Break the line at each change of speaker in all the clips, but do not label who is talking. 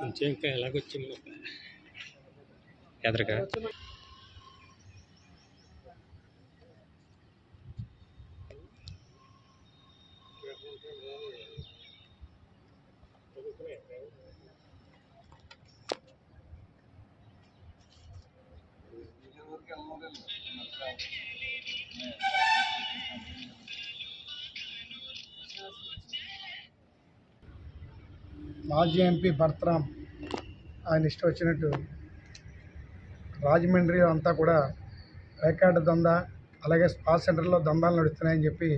వచ్చి ఇంకా ఎలాగొచ్చింది ఎదరగా
మాజీ ఎంపీ భర్తరామ్ ఆయన ఇష్టం వచ్చినట్టు రాజమండ్రి అంతా కూడా రికార్డు దందా అలాగే స్పా సెంటర్లో దందాలు నడుస్తున్నాయని చెప్పి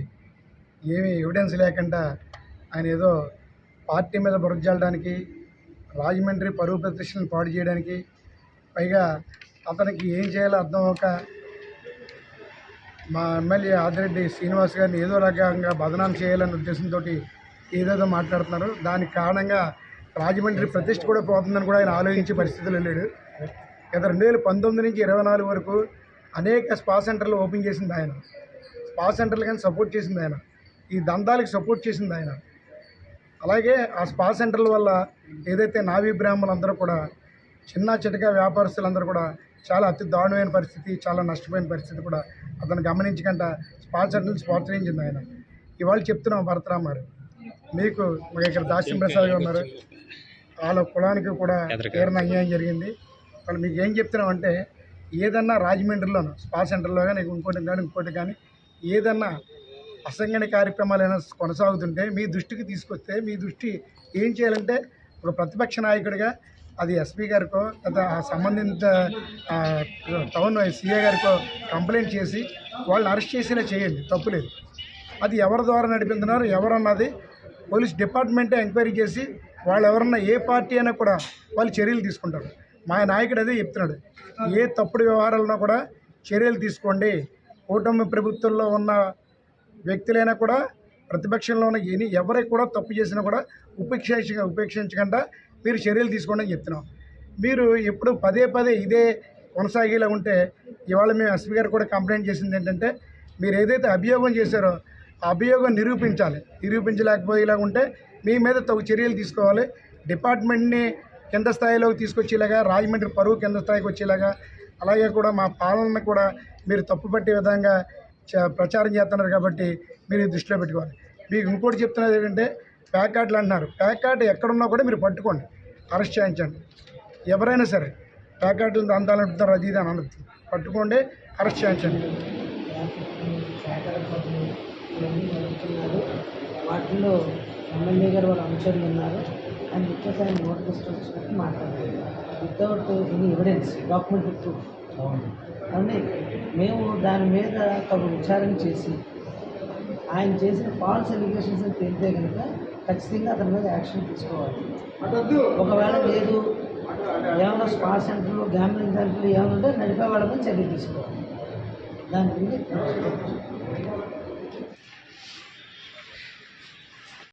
ఏమీ ఎవిడెన్స్ లేకుండా ఆయన ఏదో పార్టీ మీద బురద జల్లడానికి రాజమండ్రి పరువు ప్రతిష్టలను పాడు చేయడానికి పైగా అతనికి ఏం చేయాలో అర్థం అవ్వక మా ఎమ్మెల్యే ఆదిరెడ్డి శ్రీనివాస్ గారిని ఏదో రకంగా బదనాం చేయాలనే ఉద్దేశంతో ఏదేదో మాట్లాడుతున్నారు. దానికి కారణంగా రాజమండ్రి ప్రతిష్ట కూడా పోతుందని కూడా ఆయన ఆలోచించే పరిస్థితులు లేడు. గత రెండు వేల పంతొమ్మిది నుంచి ఇరవై నాలుగు వరకు అనేక స్పా సెంటర్లు ఓపెన్ చేసింది ఆయన. స్పా సెంటర్లు కానీ సపోర్ట్ చేసింది ఆయన. ఈ దందాలకు సపోర్ట్ చేసింది ఆయన. అలాగే ఆ స్పా సెంటర్ల వల్ల ఏదైతే నావీ బ్రాహ్మణులందరూ కూడా చిన్న చిటక వ్యాపారస్తులందరూ కూడా చాలా అతి దారుణమైన పరిస్థితి చాలా నష్టపోయిన పరిస్థితి కూడా అతను గమనించకుండా స్పా సెంటర్లు ప్రోత్సహించింది ఆయన. ఇవాళ చెప్తున్నాం భరతరామ్ గారు. మీకు ఇక్కడ దాస్యం ప్రసాద్ గారు ఉన్నారు. వాళ్ళ కులానికి కూడా తీరని అన్యాయం జరిగింది. వాళ్ళు మీకు ఏం చెప్తున్నామంటే ఏదన్నా రాజమండ్రిలోనూ స్పా సెంటర్లో కానీ ఇంకోటి కానీ ఇంకోటి కానీ ఏదన్నా అసంఘన కార్యక్రమాలు అయినా కొనసాగుతుంటే మీ దృష్టికి తీసుకొస్తే మీ దృష్టి ఏం చేయాలంటే ఒక ప్రతిపక్ష నాయకుడిగా అది ఎస్పీ గారికో లేదా ఆ సంబంధిత టౌన్ సీఏ గారికో కంప్లైంట్ చేసి వాళ్ళని అరెస్ట్ చేసేలా చేయండి. తప్పులేదు అది ఎవరి ద్వారా నడిపిస్తున్నారు ఎవరన్నది పోలీస్ డిపార్ట్మెంటే ఎంక్వైరీ చేసి వాళ్ళు ఎవరన్నా ఏ పార్టీ అయినా కూడా వాళ్ళు చర్యలు తీసుకుంటారు. మా నాయకుడు అదే చెప్తున్నాడు. ఏ తప్పుడు వ్యవహారాలన్నా కూడా చర్యలు తీసుకోండి. కూటమి ప్రభుత్వంలో ఉన్న వ్యక్తులైనా కూడా ప్రతిపక్షంలో ఉన్న ఎని ఎవరికి కూడా తప్పు చేసినా కూడా ఉపేక్ష ఉపేక్షించకుండా మీరు చర్యలు తీసుకోండి అని చెప్తున్నాం. మీరు ఎప్పుడు పదే పదే ఇదే కొనసాగేలా ఉంటే ఇవాళ మేము ఎస్పీ గారు కూడా కంప్లైంట్ చేసింది ఏంటంటే మీరు ఏదైతే అభియోగం చేశారో అభియోగం నిరూపించాలి. నిరూపించలేకపోతే ఇలా ఉంటే మీ మీద తగు చర్యలు తీసుకోవాలి. డిపార్ట్మెంట్ని కింద స్థాయిలోకి తీసుకొచ్చేలాగా రాజమండ్రి పరువు కింద స్థాయికి వచ్చేలాగా అలాగే కూడా మా పాలనను కూడా మీరు తప్పుపట్టే విధంగా చ- ప్రచారం చేస్తున్నారు కాబట్టి మీరు దృష్టిలో పెట్టుకోవాలి. మీకు ఇంకోటి చెప్తున్నది ఏంటంటే ప్యాకాట్లు అంటున్నారు. ప్యాకాట్ ఎక్కడున్నా కూడా మీరు పట్టుకోండి. అరెస్ట్ చేయించండి. ఎవరైనా సరే ప్యాకాట్లు అందాలంటున్నారు అది ఇది అని అనద్దు. పట్టుకోండి అరెస్ట్ చేయించండి.
జరుగుతున్నారు. వాటిల్లో ఎమ్మెల్యే గారు వాళ్ళ అనుచరులు ఉన్నారు. అని చెప్పేసి ఆయన నోట్ ఇష్టం వచ్చినట్టు మాట్లాడారు. Without any evidence documentary proof అవునండి మేము దాని మీద తగు విచారణ చేసి ఆయన చేసిన ఫాల్స్ ఎలిగేషన్స్ అని తేలితే కనుక ఖచ్చితంగా అతని మీద యాక్షన్ తీసుకోవాలి. ఒకవేళ లేదు ఏమైనా స్పా సెంటర్లు గ్యామ్లింగ్ సెంటర్లు ఏమైనా ఉంటే నడిపే వాళ్ళ మీద చర్య తీసుకోవాలి. దాని గురించి